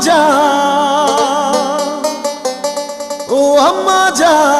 জান ও আম্মা জান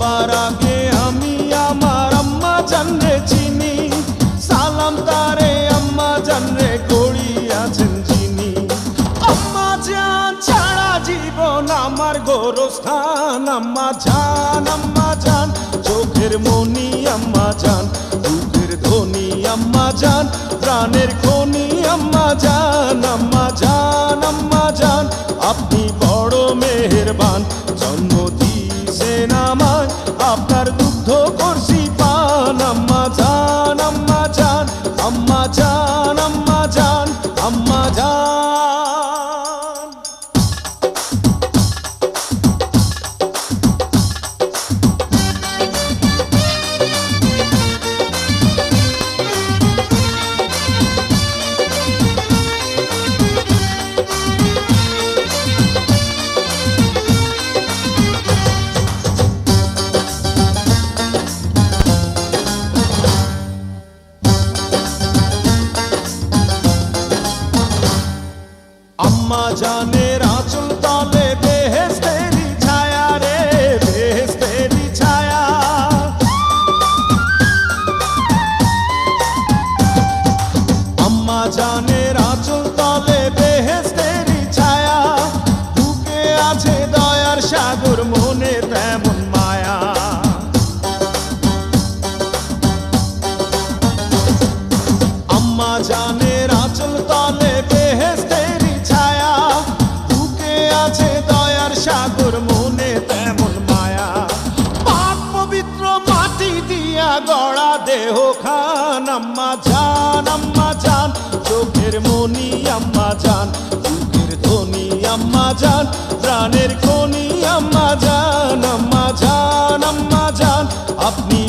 সবার আগে আমি আমার আম্মা জানরে চিনি। সালাম তারে আম্মা জানরে আছেন চিনি আম্মা জান ছাড়া জীবন আমার গোরস্থান। আম্মা জান আম্মা জান, চোখের মনি আম্মা জান দুঃখের ধ্বনি আম্মা জান, প্রাণের খনি আম্মা জান আম্মা জান আম্মা জান। আপনি বেহেস্তেরি ছায়া রে বেহেস্তেরি ছায়া। আম্মা জানের আঁচল তলে বেহেস্তেরি ছায়া আছে দয়ার সাগর, মনে তেমন মায়া। আম্মা জানের সাগর মনে তেমন মায়া। গড়া দেহ খান, আম্মা জান আম্মা জান চোখের মনি, আম্মা জান চোখের ধনি, আম্মা জান প্রাণের খনি, আম্মা জান আম্মা জান আম্মা জান আপনি